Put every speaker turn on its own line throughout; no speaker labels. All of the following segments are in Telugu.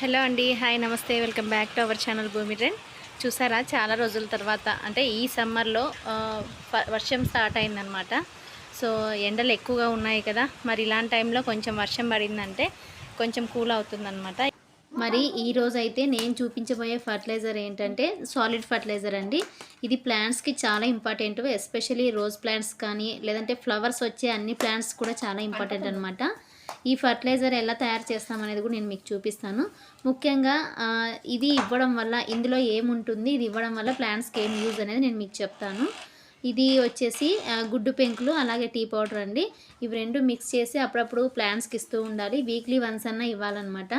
హలో అండి hi namaste welcome back to our channel Bhoomi trend. చూసారా చాలా రోజుల తర్వాత అంటే ఈ సమ్మర్లో వర్షం స్టార్ట్ అయిందనమాట సో ఎండలు ఎక్కువగా ఉన్నాయి కదా మరి ఇలాంటి టైంలో కొంచెం వర్షం పడిందంటే కొంచెం కూల్ అవుతుందన్నమాట. మరి ఈ రోజు అయితే నేను చూపించబోయే ఫర్టిలైజర్ ఏంటంటే సాలిడ్ ఫర్టిలైజర్ అండి. ఇది ప్లాంట్స్కి చాలా ఇంపార్టెంట్ ఎస్పెషలీ రోజ్ ప్లాంట్స్ కానీ లేదంటే ఫ్లవర్స్ వచ్చే అన్ని ప్లాంట్స్ కూడా చాలా ఇంపార్టెంట్ అనమాట ఈ ఫర్టిలైజర్ ఎలా తయారు చేస్తాం అనేది కూడా నేను మీకు చూపిస్తాను. ముఖ్యంగా ఇది ఇవ్వడం వల్ల ఇందులో ఏముంటుంది ఇది ఇవ్వడం వల్ల ప్లాంట్స్కి ఏం యూజ్ అనేది నేను మీకు చెప్తాను. ఇది వచ్చేసి గుడ్డు పెంకులు అలాగే టీ పౌడర్ అండి. ఇవి రెండు మిక్స్ చేసి అప్పుడప్పుడు ప్లాంట్స్కి ఇస్తూ ఉండాలి. వీక్లీ వన్స్ అన్న ఇవ్వాలన్నమాట.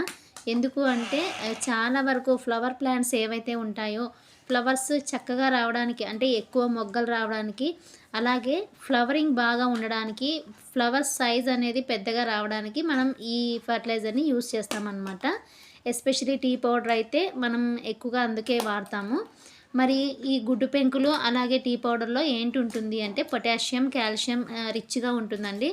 ఎందుకు అంటే చాలా వరకు ఫ్లవర్ ప్లాంట్స్ ఏవైతే ఉంటాయో ఫ్లవర్స్ చక్కగా రావడానికి అంటే ఎక్కువ మొగ్గలు రావడానికి అలాగే ఫ్లవరింగ్ బాగా ఉండడానికి ఫ్లవర్ సైజ్ అనేది పెద్దగా రావడానికి మనం ఈ ఫర్టిలైజర్ని యూస్ చేస్తామన్నమాట. ఎస్పెషలీ టీ పౌడర్ అయితే మనం ఎక్కువగా అందుకే వాడతాము. మరి ఈ గుడ్డు పెంకులు అలాగే టీ పౌడర్లో ఏంటి ఉంటుంది అంటే పొటాషియం కాల్షియం రిచ్గా ఉంటుందండి.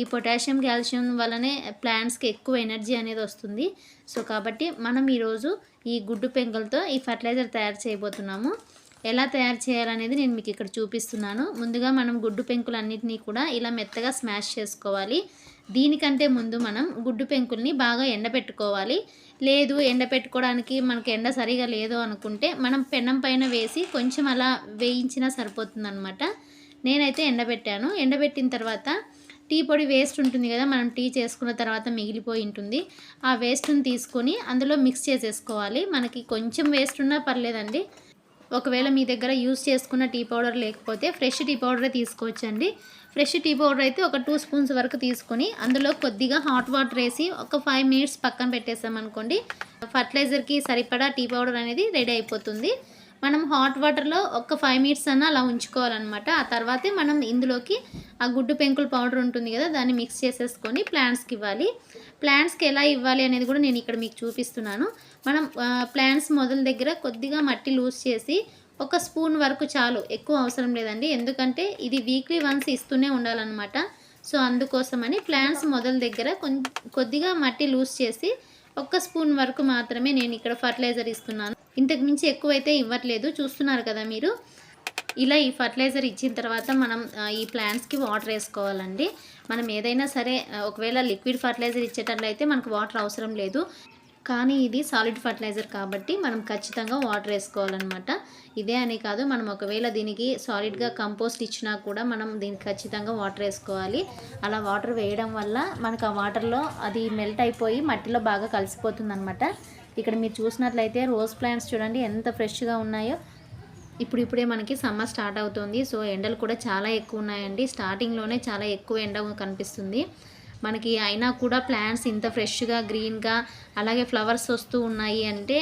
ఈ పొటాషియం కాల్షియం వల్లనే ప్లాంట్స్కి ఎక్కువ ఎనర్జీ అనేది వస్తుంది. సో కాబట్టి మనం ఈరోజు ఈ గుడ్డు పెంకులతో ఈ ఫర్టిలైజర్ తయారు చేయబోతున్నాము. ఎలా తయారు చేయాలనేది నేను మీకు ఇక్కడ చూపిస్తున్నాను. ముందుగా మనం గుడ్డు పెంకులన్నింటినీ కూడా ఇలా మెత్తగా స్మాష్ చేసుకోవాలి. దీనికంటే ముందు మనం గుడ్డు పెంకుల్ని బాగా ఎండబెట్టుకోవాలి లేదు ఎండబెట్టుకోవడానికి మనకి ఎండ సరిగా లేదు అనుకుంటే మనం పెన్నం పైన వేసి కొంచెం అలా వేయించినా సరిపోతుందనమాట నేనైతే ఎండబెట్టాను. ఎండబెట్టిన తర్వాత టీ పొడి వేస్ట్ ఉంటుంది కదా మనం టీ చేసుకున్న తర్వాత మిగిలిపోయి ఉంటుంది. ఆ వేస్ట్ని తీసుకొని అందులో మిక్స్ చేసేసుకోవాలి. మనకి కొంచెం వేస్ట్ ఉన్నా పర్లేదండి. ఒకవేళ మీ దగ్గర యూస్ చేసుకున్న టీ పౌడర్ లేకపోతే ఫ్రెష్ టీ పౌడరే తీసుకోవచ్చండి. ఫ్రెష్ టీ పౌడర్ అయితే ఒక టూ స్పూన్స్ వరకు తీసుకొని అందులో కొద్దిగా హాట్ వాటర్ వేసి ఒక ఫైవ్ మినిట్స్ పక్కన పెట్టేసామనుకోండి ఫర్టిలైజర్కి సరిపడా టీ పౌడర్ అనేది రెడీ అయిపోతుంది. మనం హాట్ వాటర్లో ఒక ఫైవ్ మినిట్స్ అన్న అలా ఉంచుకోవాలన్నమాట. ఆ తర్వాతే మనం ఇందులోకి ఆ గుడ్డు పెంకుల పౌడర్ ఉంటుంది కదా దాన్ని మిక్స్ చేసేసుకొని ప్లాంట్స్కి ఇవ్వాలి. ప్లాంట్స్కి ఎలా ఇవ్వాలి అనేది కూడా నేను ఇక్కడ మీకు చూపిస్తున్నాను. మనం ప్లాంట్స్ మొదల దగ్గర కొద్దిగా మట్టి లూజ్ చేసి ఒక స్పూన్ వరకు చాలు ఎక్కువ అవసరం లేదండి. ఎందుకంటే ఇది వీక్లీ వన్స్ ఇస్తూనే ఉండాలన్నమాట. సో అందుకోసమని ప్లాంట్స్ మొదల దగ్గర కొం- కొద్దిగా మట్టి లూజ్ చేసి ఒక్క స్పూన్ వరకు మాత్రమే నేను ఇక్కడ ఫర్టిలైజర్ ఇస్తున్నాను. ఇంతకు మించి ఎక్కువైతే ఇవ్వట్లేదు. చూస్తున్నారు కదా మీరు? ఇలా ఈ ఫర్టిలైజర్ ఇచ్చిన తర్వాత మనం ఈ ప్లాంట్స్కి వాటర్ వేసుకోవాలండి. మనం ఏదైనా సరే ఒకవేళ లిక్విడ్ ఫర్టిలైజర్ ఇచ్చేటట్లయితే మనకు వాటర్ అవసరం లేదు. కానీ ఇది సాలిడ్ ఫర్టిలైజర్ కాబట్టి మనం ఖచ్చితంగా వాటర్ వేసుకోవాలన్నమాట. ఇదే అని కాదు మనం ఒకవేళ దీనికి సాలిడ్గా కంపోస్ట్ ఇచ్చినా కూడా మనం దీనికి ఖచ్చితంగా వాటర్ వేసుకోవాలి. అలా వాటర్ వేయడం వల్ల మనకు ఆ వాటర్లో అది మెల్ట్ అయిపోయి మట్టిలో బాగా కలిసిపోతుంది ఇక్కడ మీరు చూసినట్లయితే రోజ్ ప్లాంట్స్ చూడండి ఎంత ఫ్రెష్గా ఉన్నాయో. ఇప్పుడు ఇప్పుడే మనకి సమ్మర్ స్టార్ట్ అవుతుంది. సో ఎండలు కూడా చాలా ఎక్కువ ఉన్నాయండి. స్టార్టింగ్లోనే చాలా ఎక్కువ ఎండ కనిపిస్తుంది. మనకి అయినా కూడా ప్లాంట్స్ ఇంత ఫ్రెష్గా గ్రీన్గా అలాగే ఫ్లవర్స్ వస్తూ ఉన్నాయి అంటే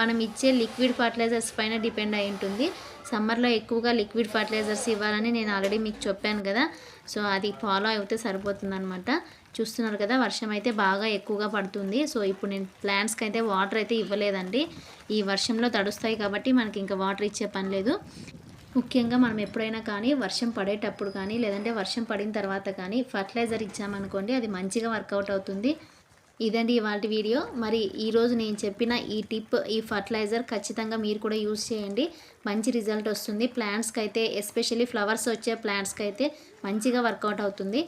మనం ఇచ్చే లిక్విడ్ ఫర్టిలైజర్స్ పైన డిపెండ్ అయి ఉంటుంది. సమ్మర్లో ఎక్కువగా లిక్విడ్ ఫర్టిలైజర్స్ ఇవ్వాలని నేను ఆల్రెడీ మీకు చెప్పాను కదా. సో అది ఫాలో అయితే సరిపోతుందనమాట చూస్తున్నారు కదా వర్షం అయితే బాగా ఎక్కువగా పడుతుంది. సో ఇప్పుడు నేను ప్లాంట్స్కి అయితే వాటర్ అయితే ఇవ్వలేదండి. ఈ వర్షంలో తడుస్తాయి కాబట్టి మనకి ఇంకా వాటర్ ఇచ్చే పని లేదు. ముఖ్యంగా మనం ఎప్పుడైనా కానీ వర్షం పడేటప్పుడు కానీ లేదంటే వర్షం పడిన తర్వాత కానీ ఫర్టిలైజర్ ఇచ్చామనుకోండి అది మంచిగా వర్కౌట్ అవుతుంది. ఇదండి ఇవాళ వీడియో. మరి ఈరోజు నేను చెప్పిన ఈ టిప్ ఈ ఫర్టిలైజర్ ఖచ్చితంగా మీరు కూడా యూజ్ చేయండి. మంచి రిజల్ట్ వస్తుంది. ప్లాంట్స్కి అయితే ఎస్పెషల్లీ ఫ్లవర్స్ వచ్చే ప్లాంట్స్కి అయితే మంచిగా వర్కౌట్ అవుతుంది.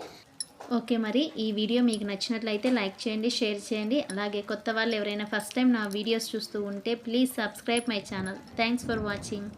ఓకే మరి ఈ వీడియో మీకు నచ్చినట్లయితే లైక్ చేయండి షేర్ చేయండి. అలాగే కొత్త వాళ్ళు ఎవరైనా ఫస్ట్ టైం నా వీడియోస్ చూస్తూ ఉంటే please subscribe my channel. Thanks for watching.